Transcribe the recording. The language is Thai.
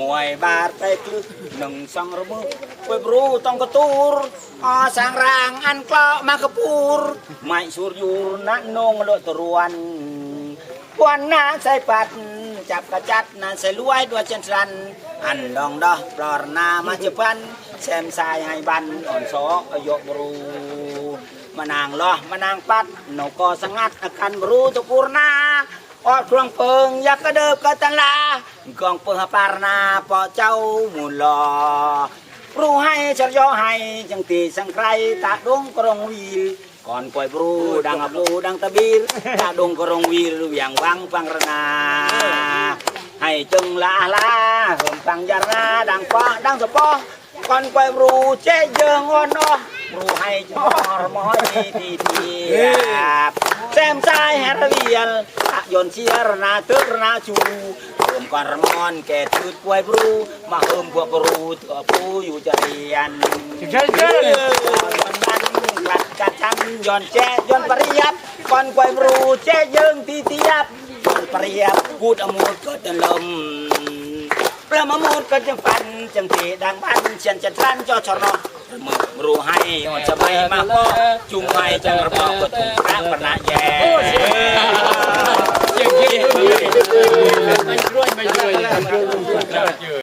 មួយបាតតែគ្រឹះនឹងសង្រមើពុយព្រូតងកទូរអសាងរាងអានក្លោមកកពូរម៉ៃសួរយូរណាក់នងលក់តរួនពួនណាសៃប៉ាត់ចាប់កចាត់ណាសៃលួយដូចចិនស្រាន់អានដងដោះប្ររណាមកជាប៉ាន់សែមសាយឲ្យបានអនសអយកព្រូ มานางล้อมานางปัดนกก็สงัดอาการบรู้ตะปูรนา ออดเครื่องเปิงยักกระเดิบกระตันลากองเปิงหาปารนาปอเจ้ามุลอรู้ให้ชักย่อให้จังตีสังไครตาดงกรงวีลก่อนปล่อยบรูดังอบูดังตะบีรตาดงกรงวีลอย่างวังฟังรนาให้จึงลาลาเหิมฟังยาราดังปอดังสะปอก่อนปล่อยบรูเจ๊เยิงอ่อนนอรู้ให้จอรมอยทีทีแซมซ้ายแฮร์เรียล ยนเชียรนาเตึกนาชูเพิ่มกอนรมอนแก่ตืดป่วยบรูมาเพิ่มพวกบรูเถื่อผู้อยู่จะเรียนใช่ใช่มันมันกลัดกัดชันย้อนแจ๊ย้อนปริยับก่อนป่วยบรูแจ๊ยิงทีทียับย้อนปริยับพูดอมูดก็จะลมเปลือมะมูดก็จังฟันจังทีดังบันเชียนจันทันจอชรอมึงรู้ให้ว่าจะไม่มาก็จุงให้จังระบอกก็ถูกพระปนะแย่เยี่ยมเยี่ยมไม่ช่วยไม่ช่วย